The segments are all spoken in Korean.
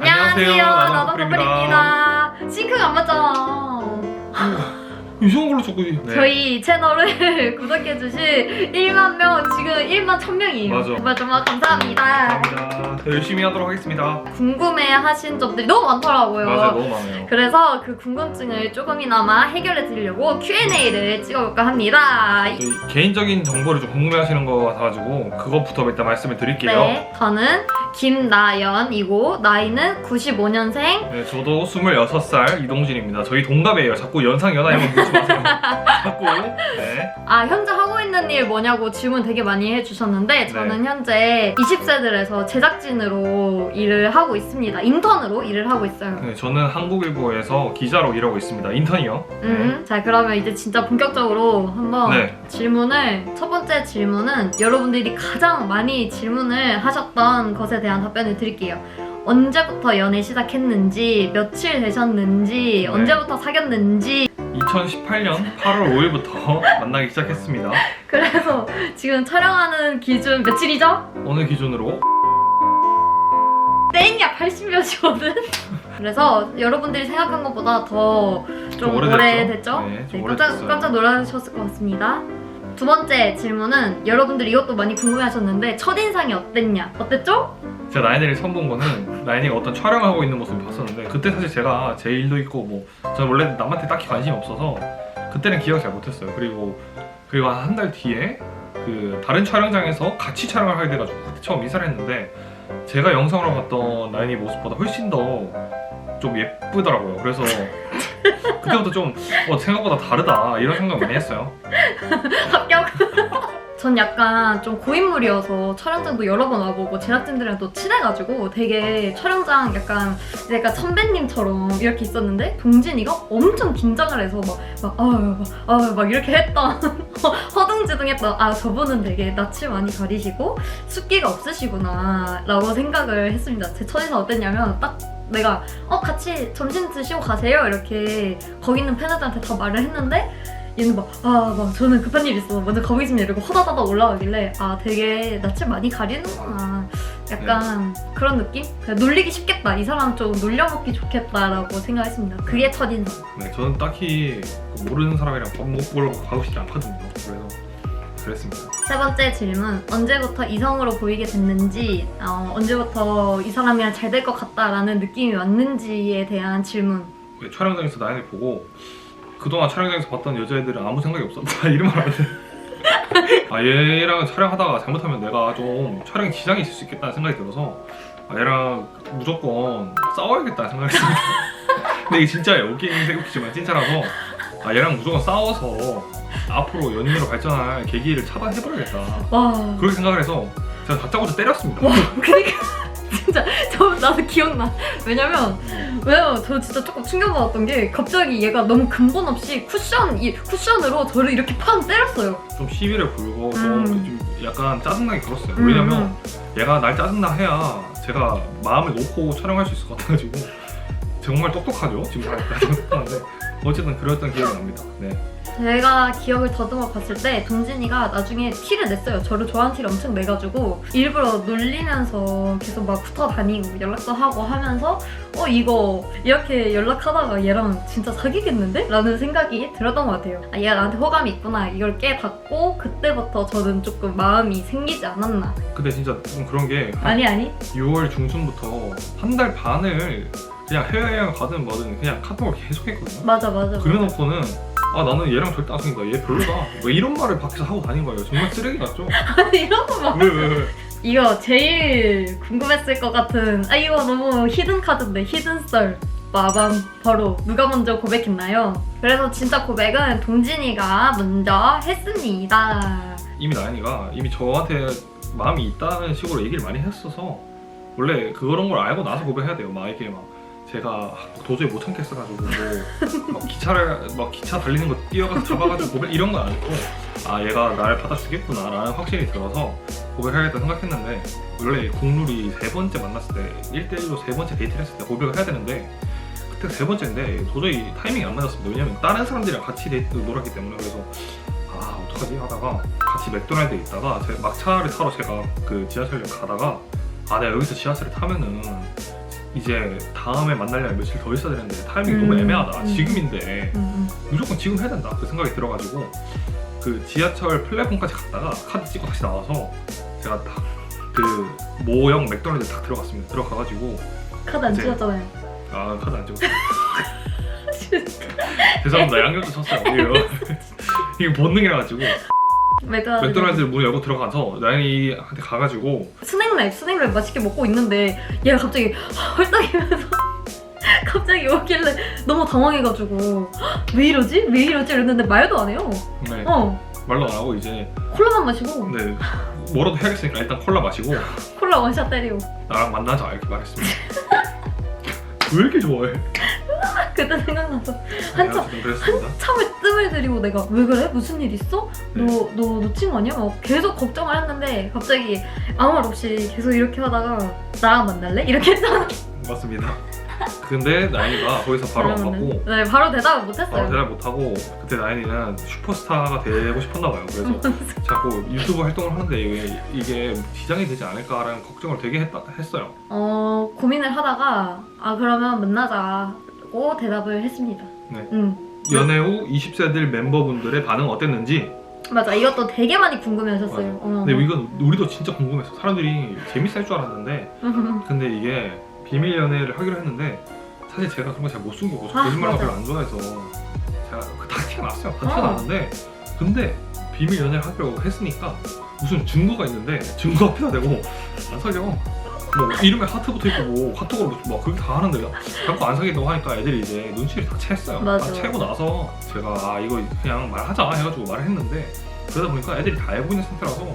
안녕하세요, 나도. 커플입니다. 싱크가 안 맞잖아. 이상한 걸로 자꾸 네. 저희 채널을 구독해주신 1만 명, 지금 1만 1000명이에요. 맞아. 정말 정말 감사합니다. 감사합니다. 더 열심히 하도록 하겠습니다. 궁금해하신 점들이 너무 많더라고요. 맞아요, 너무 많아요. 그래서 그 궁금증을 조금이나마 해결해 드리려고 Q&A를 찍어볼까 합니다. 개인적인 정보를 좀 궁금해하시는 것 같아가지고 그것부터 일단 말씀을 드릴게요. 네, 저는 김나연이고 나이는 95년생. 네, 저도 26살 이동진입니다. 저희 동갑이에요. 자꾸 연상 연하 이런 거 묻지 마세요. 자꾸. 네. 아 현재 하고 있는 일 뭐냐고 질문 되게 많이 해주셨는데 저는 현재 20세들에서 제작진으로 일을 하고 있습니다. 인턴으로 일을 하고 있어요. 네, 저는 한국일보에서 기자로 일하고 있습니다. 인턴이요. 음, 자 그러면 이제 진짜 본격적으로 한번 네. 질문을 첫 번째 질문은 여러분들이 가장 많이 질문을 하셨던 것에 대한 답변을 드릴게요. 언제부터 연애 시작했는지, 며칠 되셨는지, 네. 언제부터 사귀었는지. 2018년 8월 5일부터 만나기 시작했습니다. 그래서 지금 촬영하는 기준 며칠이죠? 오늘 기준으로 땡이야 80몇이거든. 그래서 여러분들이 생각한 것보다 더좀 오래됐죠? 오래됐죠? 네, 좀 깜짝, 오래됐어요. 깜짝 놀라셨을 것 같습니다. 두 번째 질문은 여러분들이 이것도 많이 궁금해하셨는데 첫인상이 어땠냐? 어땠죠? 제가 라인이를 처음 본 거는 라인이가 어떤 촬영을 하고 있는 모습을 봤었는데 그때 사실 제가 제 일도 있고 뭐 저는 원래 남한테 딱히 관심이 없어서 그때는 기억 잘 못했어요. 그리고 그리고 한한달 뒤에 그 다른 촬영장에서 같이 촬영을 하게 돼가지고 그때 처음 인사를 했는데 제가 영상으로 봤던 라인이 모습보다 훨씬 더 좀 예쁘더라고요. 그래서 그때부터 좀 어, 생각보다 다르다 이런 생각 많이 했어요. 합격. 전 약간 좀 고인물이어서 촬영장도 여러 번 와보고 제작진들이랑 또 친해가지고 되게 촬영장 약간 약간 선배님처럼 이렇게 있었는데 동진이가 엄청 긴장을 해서 막, 아유 막 이렇게 했던 허둥지둥했던 아 저분은 되게 낯을 많이 가리시고 숫기가 없으시구나 라고 생각을 했습니다 제 첫인상 어땠냐면 딱 내가 어 같이 점심 드시고 가세요 이렇게 거기 있는 팬들한테 다 말을 했는데 얘는 막, 아, 막, 저는 급한 일 있어. 먼저 가보겠습니다. 이러고 허다다다 올라가길래, 아, 되게 낯을 많이 가리는구나. 약간 그런 느낌? 그냥 놀리기 쉽겠다. 이 사람 좀 놀려먹기 좋겠다라고 생각했습니다. 그게 첫인상. 네, 저는 딱히 그 모르는 사람이랑 밥 먹으러 가고 싶지 않거든요. 그래서 그랬습니다. 세 번째 질문. 언제부터 이성으로 보이게 됐는지, 어, 언제부터 이 사람이랑 잘 될 것 같다라는 느낌이 왔는지에 대한 질문. 왜 촬영장에서 나연을 보고 그동안 촬영장에서 봤던 여자애들은 아무 생각이 없었다 이런 말 하는데 아 얘랑 촬영하다가 잘못하면 내가 좀 촬영에 지장이 있을 수 있겠다는 생각이 들어서 아, 얘랑 무조건 싸워야겠다는 생각을 했습니다 근데 이게 진짜예요 웃기긴 웃기지만 진짜라서 아 얘랑 무조건 싸워서 앞으로 연인으로 발전할 계기를 차단해버려야겠다 와. 그렇게 생각을 해서 제가 다짜고짜 때렸습니다 와, 그니까. 진짜, 저, 나도 기억나. 왜냐면, 왜냐면 저 진짜 조금 충격받았던 게 갑자기 얘가 너무 근본 없이 쿠션, 이 쿠션으로 저를 이렇게 팡 때렸어요. 좀 시비를 불고 음. 좀, 좀 약간 짜증나게 굴었어요 음, 왜냐면 음. 얘가 날 짜증나 해야 제가 마음을 놓고 촬영할 수 있을 것 같아가지고 정말 똑똑하죠 지금 다 똑똑한데 어쨌든 그랬던 기억이 납니다 네 제가 기억을 더듬어 봤을 때 동진이가 나중에 티를 냈어요. 저를 좋아하는 티를 엄청 내가지고 일부러 놀리면서 계속 막 붙어 다니고 연락도 하고 하면서 어 이거 이렇게 연락하다가 얘랑 진짜 사귀겠는데? 라는 생각이 들었던 것 같아요. 아 얘가 나한테 호감이 있구나 이걸 깨닫고 그때부터 저는 조금 마음이 생기지 않았나. 근데 진짜 좀 그런 게 아니 아니 6월 중순부터 한 달 반을 그냥 해외여행 가든 뭐든 그냥 카톡을 계속 했거든요 맞아 맞아. 맞아. 그래놓고는 아 나는 얘랑 절대 안 사귄다 얘 별로다 뭐 이런 말을 밖에서 하고 다닌 거예요 정말 쓰레기 같죠? 아니 이런 거 막. 왜왜 왜? 이거 제일 궁금했을 것 같은 아 이거 너무 히든 카드인데 히든 썰 마밤 바로 누가 먼저 고백했나요? 그래서 진짜 고백은 동진이가 먼저 했습니다. 이미 나연이가 이미 저한테 마음이 있다는 식으로 얘기를 많이 했어서 원래 그런 걸 알고 나서 고백해야 돼요. 막 이게 막 제가 도저히 못 참겠어가지고 뭐 막 기차를 막 기차 달리는 거 뛰어가서 잡아가지고 고백 이런 건 아니고 아 얘가 날 받아주겠구나라는 확신이 들어서 고백하겠다 생각했는데 원래 국룰이 세 번째 만났을 때 1대1로 세 번째 데이트를 했을 때 고백을 해야 되는데 그때 세 번째인데 도저히 타이밍이 안 맞았습니다. 왜냐면 다른 사람들이랑 같이 데이트 놀았기 때문에 그래서 아 어떡하지 하다가 같이 맥도날드에 있다가 제 막차를 타러 제가 그 지하철역 가다가 아 내가 여기서 지하철을 타면은 이제 다음에 만나려면 며칠 더 있어야 되는데 타이밍이 음, 너무 애매하다. 음. 지금인데 음, 음. 무조건 지금 해야 된다. 그 생각이 들어가지고 그 지하철 플랫폼까지 갔다가 카드 찍고 다시 나와서 제가 딱그 모형 맥도날드 딱 들어갔습니다. 들어가가지고 카드 안 이제- 찍었잖아요. 아 카드 안 찍었어요. 죄송합니다. 양념도 쳤어요. 이거 이게 본능이라 가지고 맥도날드. 맥도날드 문 열고 들어가서 나연이한테 가가지고 스낵랩 스낵랩 맛있게 먹고 있는데 얘가 갑자기 헐떡이면서 갑자기 오길래 너무 당황해가지고 왜 이러지? 왜 이러지? 이랬는데 말도 안 해요. 네, 어 말로 안 하고 이제 콜라만 마시고 네 뭐라도 해야겠으니까 일단 콜라 마시고 콜라 원샷 때리고 나랑 만나자 이렇게 말했습니다. 왜 이렇게 좋아해? 그때 생각나서 내가 한참 그랬습니다. 한참을 뜸을 들이고 내가 왜 그래? 무슨 일 있어? 네. 너너 놓친 거 아니야? 막 계속 걱정을 했는데 갑자기 아무 말 없이 계속 이렇게 하다가 나랑 만날래? 이렇게 했잖아. 맞습니다. 근데 나연이가 거기서 바로 안 받고 네 바로 대답을 못했어요. 대답 못하고 그때 나연이는 슈퍼스타가 되고 싶었나 봐요. 그래서 자꾸 유튜브 활동을 하는데 이게, 이게 지장이 되지 않을까라는 걱정을 되게 했다, 했어요. 어 고민을 하다가 아 그러면 만나자 고 대답을 했습니다. 네. 응 연애 후 20세들 멤버분들의 반응 어땠는지 맞아 이것도 되게 많이 궁금해하셨어요. 어. 근데 이건 우리도 진짜 궁금했어. 사람들이 재밌을 줄 알았는데 근데 이게 비밀 연애를 하기로 했는데 사실 제가 그런 거 잘 못 숨기고 아, 거짓말을 맞아. 별로 안 좋아해서 제가 그다 티가 났어요. 다 어. 티가 났는데 근데 비밀 연애를 하기로 했으니까 무슨 증거가 있는데 증거 앞에다 대고 안 사겨. 뭐 이름에 하트부터 있고 뭐 카톡으로 막 그렇게 다 하는데 자꾸 안 사귀다고 하니까 애들이 이제 눈치를 다 챘어요. 맞아. 다 채고 나서 제가 아 이거 그냥 말하자 해가지고 말을 했는데 그러다 보니까 애들이 다 알고 있는 상태라서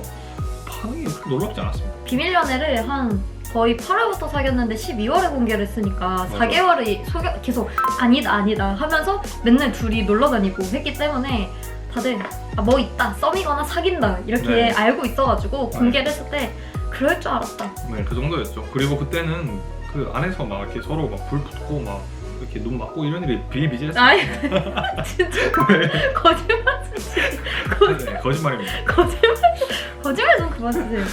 반응이 그렇게 놀랍지 않았습니다. 비밀 연애를 한 거의 8월부터 사귀었는데 12월에 공개를 했으니까 맞아. 4개월이 소개, 계속 아니다 아니다 하면서 맨날 둘이 놀러 다니고 했기 때문에 다들 아, 뭐 있다 썸이거나 사귄다 이렇게 네. 알고 있어가지고 공개를 했을 때 그럴 줄 알았다. 네, 그 정도였죠. 그리고 그때는 그 안에서 막 이렇게 서로 막 불 붙고 막 이렇게 눈 맞고 이런 일이 비일비재했어요. 진짜 네, 거짓말 치지 거짓 네, 거짓말입니다. 거짓말 거짓말 좀 그만 주세요.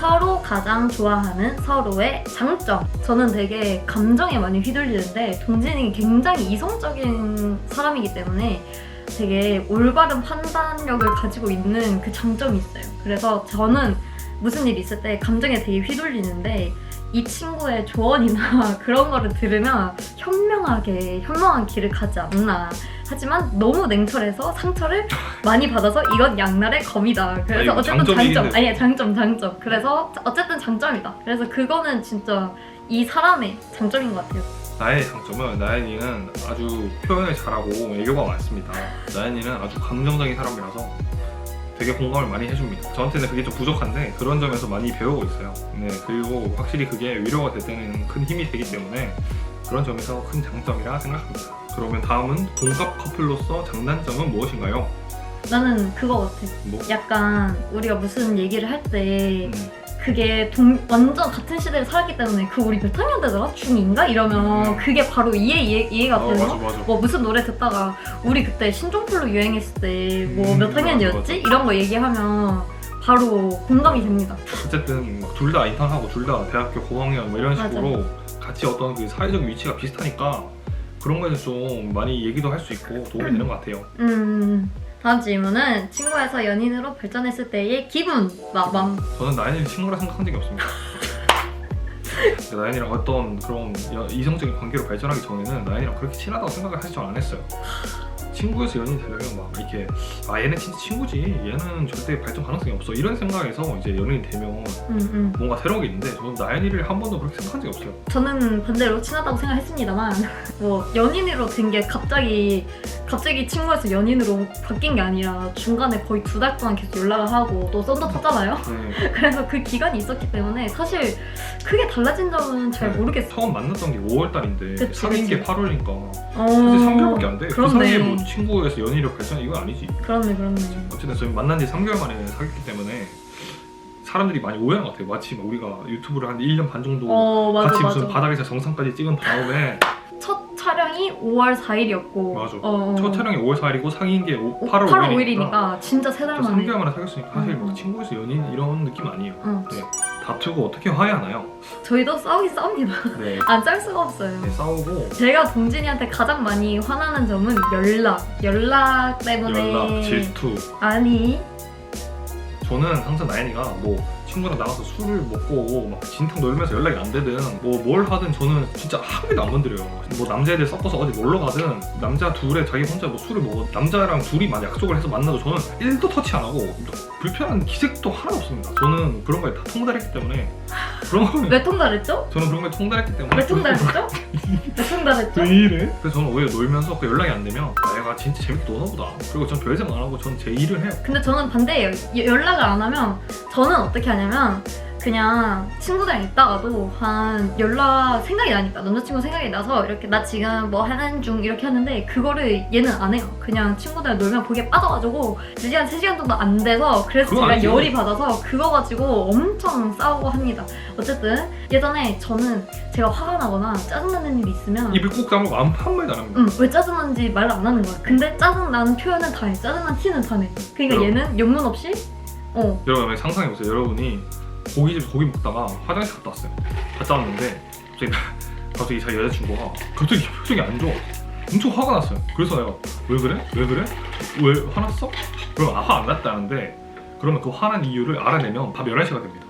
서로 가장 좋아하는 서로의 장점. 저는 되게 감정에 많이 휘둘리는데 동진이 굉장히 이성적인 사람이기 때문에 되게 올바른 판단력을 가지고 있는 그 장점이 있어요. 그래서 저는 무슨 일 있을 때 감정에 되게 휘둘리는데 이 친구의 조언이나 그런 거를 들으면 현명하게 현명한 길을 가지 않나. 하지만 너무 냉철해서 상처를 많이 받아서 이건 양날의 검이다. 그래서 이거 어쨌든 장점이긴 장점. 해. 아니야 장점 장점. 그래서 어쨌든 장점이다. 그래서 그거는 진짜 이 사람의 장점인 것 같아요. 나의 장점은 나연이는 아주 표현을 잘하고 애교가 많습니다. 나연이는 아주 감정적인 사람이라서 되게 공감을 많이 해줍니다. 저한테는 그게 좀 부족한데 그런 점에서 많이 배우고 있어요. 네, 그리고 확실히 그게 위로가 될 때는 큰 힘이 되기 때문에 그런 점에서 큰 장점이라 생각합니다. 그러면 다음은 동갑 커플로서 장단점은 무엇인가요? 나는 그거 같아. 뭐? 약간 우리가 무슨 얘기를 할때 음, 그게 동, 완전 같은 시대를 살았기 때문에 그 우리 몇 학년 되더라? 중2인가? 이러면 음. 그게 바로 이해, 이해, 이해가 어, 되는 맞아 거? 맞아. 뭐 무슨 노래 듣다가 우리 그때 신종플루 유행했을 때 뭐 음, 몇 맞아, 학년이었지? 맞아. 이런 거 얘기하면 바로 공감이 됩니다. 어쨌든 둘 다 인턴하고 둘 다 대학교 고학년 뭐 이런. 식으로 같이 어떤 그 사회적 위치가 비슷하니까 그런 거에서 좀 많이 얘기도 할 수 있고 도움이 되는 것 같아요. 음, 다음 질문은 친구에서 연인으로 발전했을 때의 기분, 마음. 저는 나연이를 친구라 생각한 적이 없습니다. 나연이랑 어떤 그런 여- 이성적인 관계로 발전하기 전에는 나연이랑 그렇게 친하다고 생각을 사실 전안 했어요. 친구에서 연인이 되려면 막 이렇게 아 얘는 진짜 친구지 얘는 절대 발전 가능성이 없어 이런 생각에서 이제 연인이 되면 음, 음. 뭔가 새로운 게 있는데 저는 나연이를 한 번도 그렇게 생각한 적이 없어요. 저는 반대로 친하다고 생각했습니다만 뭐 연인으로 된 게 갑자기 갑자기 친구에서 연인으로 바뀐 게 아니라 중간에 거의 두 달 동안 계속 연락을 하고 또 썬더 탔잖아요. 네. 그래서 그 기간이 있었기 때문에 사실 크게 달라진 점은 잘 네. 모르겠어요. 처음 만났던 게 5월 달인데 그치, 사귄 게 그치. 8월이니까 어, 사실 3개월밖에 안 돼. 그 그렇네. 사이에 뭐 친구에서 연인으로 발전 이건 아니지. 그렇네, 그렇네. 어쨌든 저희 만난 지 3개월 만에 사귀었기 때문에 사람들이 많이 오해한 것 같아요. 마치 막 우리가 유튜브를 한 1년 반 정도 어, 맞아, 같이 맞아. 무슨 바닥에서 정상까지 찍은 다음에 첫 촬영이 5월 4일이었고 맞아. 어, 첫 촬영이 5월 4일이고 사귄 게 8월 8월 5일이니까 5일이니까 진짜 세 달 만에 3개월 만에 사귀었으니까 사실 음. 막 친구에서 연인 이런 느낌 아니에요. 응. 네. 다투고 어떻게 화해하나요? 저희도 싸우긴 싸웁니다. 네, 안 짤 수가 없어요. 네 싸우고 제가 동진이한테 가장 많이 화나는 점은 연락. 연락 때문에 연락, 질투. 아니 저는 항상 나연이가 뭐 친구랑 나가서 술을 먹고 오고 막 진탕 놀면서 연락이 안 되든 뭐 뭘 하든 저는 진짜 한 개도 안 건드려요. 뭐 남자애들 섞어서 어디 놀러 가든 남자 둘에 자기 혼자 뭐 술을 먹어 남자랑 둘이 만 약속을 해서 만나도 저는 1도 터치 안 하고 불편한 기색도 하나 없습니다. 저는 그런 거에 다 통달했기 때문에 그런 거는 왜 통달했죠? 저는 그런 거에 통달했기 때문에 왜 통달했죠? 왜 통달했죠? 왜 이래? 그래서 저는 오히려 놀면서 그 연락이 안 되면 아 얘가 진짜 재밌게 노나 보다. 그리고 전 별 생각 안 하고 전 제 일을 해요. 근데 저는 반대예요. 여- 연락을 안 하면 저는 어떻게 하냐 면 그냥 친구들이랑 있다가도 한 연락 생각이 나니까 남자친구 생각이 나서 이렇게 나 지금 뭐 하는 중 이렇게 하는데 그거를 얘는 안 해요. 그냥 친구들이랑 놀면 거기에 빠져가지고 2시간, 3시간 정도 안 돼서 그래서 제가 아니지. 열이 받아서 그거 가지고 엄청 싸우고 합니다. 어쨌든 예전에 저는 제가 화가 나거나 짜증나는 일이 있으면 입을 꾹 다물고 아무 한 마디도 안 합니다. 응, 왜 짜증나는지 말을 안 하는 거야. 근데 짜증나는 표현은 다 해. 짜증난 티는 다 내. 그러니까 그럼. 얘는 영문 없이 어, 여러분 한번 상상해보세요 여러분이 고깃집 고기 먹다가 화장실 갔다 왔어요 갔다 왔는데 갑자기 갑자기 자기 여자친구가 갑자기 표정이 안 좋아 엄청 화가 났어요 그래서 내가 왜 그래? 왜 그래? 왜 화났어? 그럼 아, 화 안 났다는데 그러면 그 화난 이유를 알아내면 밤 11시가 됩니다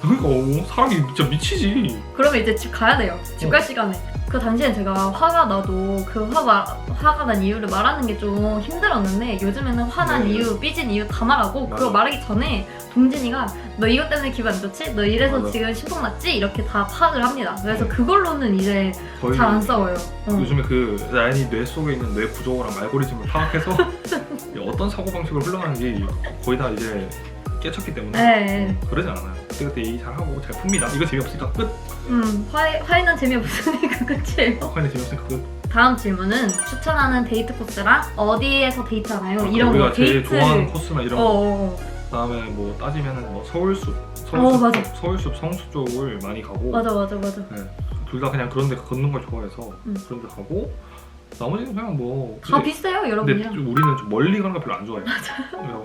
그러니까 어, 사람이 진짜 미치지 그러면 이제 집 가야 돼요. 집 어. 갈 시간에. 그 당시엔 제가 화가 나도 그 화가 화가 난 이유를 말하는 게 좀 힘들었는데 요즘에는 화난 네. 이유, 삐진 이유 다 말하고 맞아. 그거 말하기 전에 동진이가 너 이것 때문에 기분 안 좋지? 너 이래서 맞아. 지금 심통 났지? 이렇게 다 파악을 합니다. 그래서 네. 그걸로는 이제 거의 잘 안 싸워요. 어. 요즘에 그 나연이 뇌 속에 있는 뇌 구조랑 알고리즘을 파악해서 어떤 사고방식으로 흘러가는지 거의 다 이제 깨쳤기 때문에 네. 그러지 않아요. 그때그때 잘하고 잘 풉니다. 이거 재미없으니까 끝. 음, 화해, 화해는 재미없으니까 끝이에요. 화내 재미없으니까 끝. 다음 질문은 추천하는 데이트 코스랑 어디에서 데이트하나요? 이런 우리가 거 제일 데이트. 좋아하는 코스나 이런 어, 거. 어, 어. 그다음에 뭐 따지면은 뭐 서울숲, 어, 서울숲, 맞아. 서울숲 성수 쪽을 많이 가고 맞아 맞아 맞아. 둘 다 그냥 그런 데 걷는 걸 좋아해서 음. 그런 데 가고 나머지는 그냥 뭐. 다 근데- 비슷해요 근데 여러분이랑. 좀 우리는 좀 멀리 가는 거 별로 안 좋아해요.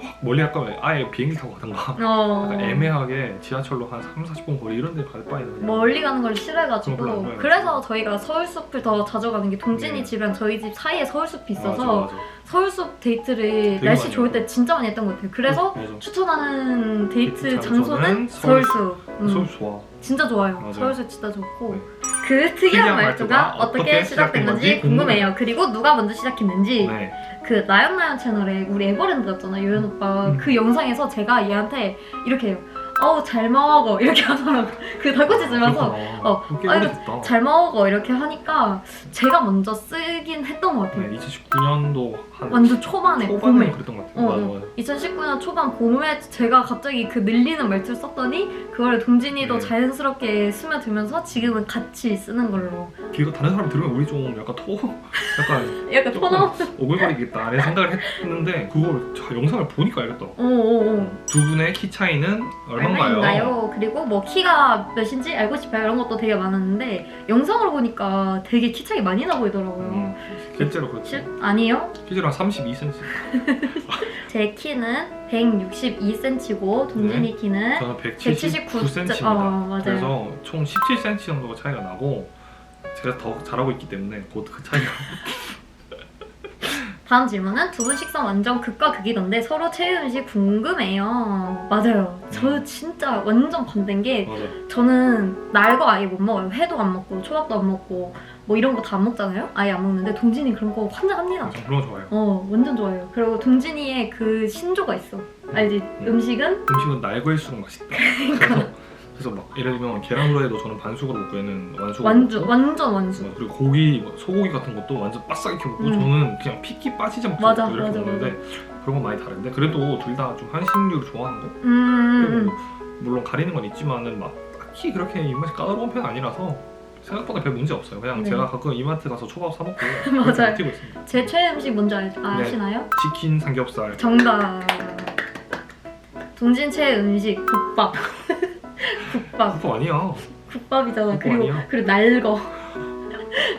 확 멀리 갈 거면 아예 비행기 타고 가든가. 어. 약간 애매하게 지하철로 한 3, 40분 거리 이런 데 갈 바에는 그냥 멀리 가는 걸 그런 거 별로 안 싫어해가지고 좋아해요. 그래서 저희가 서울숲을 더 자주 가는 게 동진이 네. 집이랑 저희 집 사이에 서울숲이 있어서 맞아, 맞아. 서울숲 데이트를 되게 날씨 많이 좋을. 때 진짜 많이 했던 것 같아요. 그래서 맞아. 추천하는 데이트 데이트 장소는 장소는 서울숲. 음, 서울 좋아. 진짜 좋아요. 맞아요. 서울숲 진짜 좋고 네. 그 특이한, 말투가 어떻게 시작된 건지 궁금해요. 그리고 누가 먼저 시작했는지 네. 그 나연나연 채널에 우리 에버랜드 갔잖아 요현 오빠 음. 그 영상에서 제가 얘한테 이렇게 해요 어우 잘 먹어 이렇게 하더라고 그 닭꼬치 주면서 어, 꽤 아유, 오래됐다. 잘 먹어 이렇게 하니까 제가 먼저 쓰긴 했던 것 같아요 네, 2019년도 한 완전 초반에 초반에 봄에 그랬던 것 같아요. 어, 맞아 어. 맞아. 2019년 초반 봄에 제가 갑자기 그 늘리는 말투를 썼더니 그걸 동진이도 네. 자연스럽게 스며들면서 지금은 같이 쓰는 걸로 이거 다른 사람 들으면 우리 좀 약간 토, 약간 약간 조금 토너 오글거리겠다 이런 생각을 했는데 그걸 자, 영상을 보니까 알겠더라고. 오오오 두 분의 키 차이는 얼마인가요? 얼마인가요? 그리고 뭐 키가 몇인지 알고 싶어요 이런 것도 되게 많았는데 영상으로 보니까 되게 키 차이 많이 나 보이더라고요. 음, 실제로 그렇지. 실 아니요. 키즈랑 32cm. 제 키는 162cm고 동진이 네. 키는 저는 179 179cm입니다. 어, 맞아요. 그래서 총 17cm 정도가 차이가 나고 제가 더 잘하고 있기 때문에 곧 그 차이가 다음 질문은 두 분 식사 완전 극과 극이던데 서로 최애 음식 궁금해요. 맞아요. 저 음. 진짜 완전 반대인 게 맞아. 저는 날 거 아예 못 먹어요. 회도 안 먹고 초밥도 안 먹고 뭐 이런 거 다 안 먹잖아요. 아예 안 먹는데 동진이 그런 거 환장합니다. 저 그런 거 좋아해요. 어 완전 좋아요. 그리고 동진이의 그 신조가 있어. 알지? 음. 음식은 음식은 날거일수록 맛있다. 그래서, 그래서 막 예를 들면 계란 후라이도 저는 반숙으로 먹고 얘는 완숙으로 완주 먹고 완전 완주. 그리고 고기 뭐 소고기 같은 것도 완전 바싹 익혀 먹고 음. 저는 그냥 피기 빠지지 않고 맞아, 이렇게 맞아, 먹는데 그런 건 많이 다른데 그래도 둘 다 좀 한식류를 좋아하는 거 음, 음, 그리고 음. 물론 가리는 건 있지만은 막 딱히 그렇게 입맛이 까다로운 편은 아니라서 생각보다 별 문제 없어요. 그냥 네. 제가 가끔 이마트 가서 초밥 사 먹고 맞아요. 버티고 있습니다. 제 최애 음식 뭔지 알, 네. 아시나요? 치킨 삼겹살 정답. 동진 최애 음식 국밥. 국밥. 그거 아니야. 국밥이잖아. 국밥 그리고 아니야? 그리고 날거.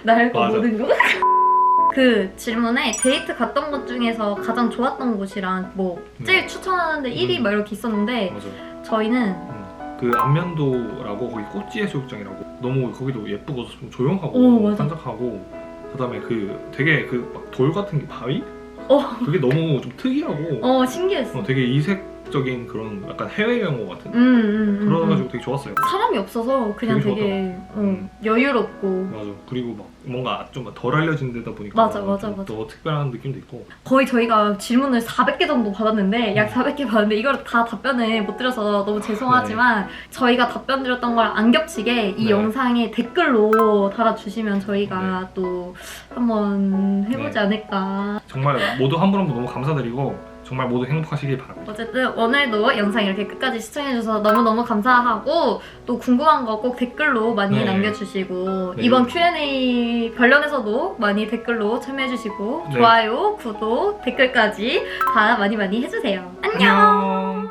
날거 맞아. 모든 거. 그 질문에 데이트 갔던 곳 중에서 가장 좋았던 곳이랑 뭐 제일 추천하는데 1위 음. 막 이렇게 있었는데 맞아. 저희는 음, 그 안면도라고 거기 꽃지 해수욕장이라고 너무 거기도 예쁘고 좀 조용하고 오, 맞아. 한적하고 그다음에 그 되게 그막돌 같은 게 바위 어, 그게 너무 좀 특이하고 어 신기했어. 어, 되게 이색 적인 그런 약간 해외 여행 같은 음, 음, 음, 그래가지고 음. 되게 좋았어요. 사람이 없어서 그냥 되게 되게, 어, 음. 여유롭고 맞아. 그리고 막 뭔가 좀 덜 알려진 데다 보니까 맞아, 맞아, 좀 맞아. 더 특별한 느낌도 있고. 거의 저희가 질문을 400개 정도 받았는데 음. 약 400개 받았는데 이걸 다 답변을 못 드려서 너무 죄송하지만 저희가 답변 드렸던 거랑 안 겹치게 이 네. 영상에 댓글로 달아주시면 저희가 또 한번 해보지 네. 않을까 정말 모두 한 분 한 분 너무 감사드리고 정말 모두 행복하시길 바랍니다. 어쨌든 오늘도 영상 이렇게 끝까지 시청해주셔서 너무너무 감사하고 또 궁금한 거 꼭 댓글로 많이 네. 남겨주시고 네. 이번 Q&A 관련해서도 많이 댓글로 참여해주시고 네. 좋아요, 구독, 댓글까지 다 많이 많이 해주세요. 안녕! 안녕.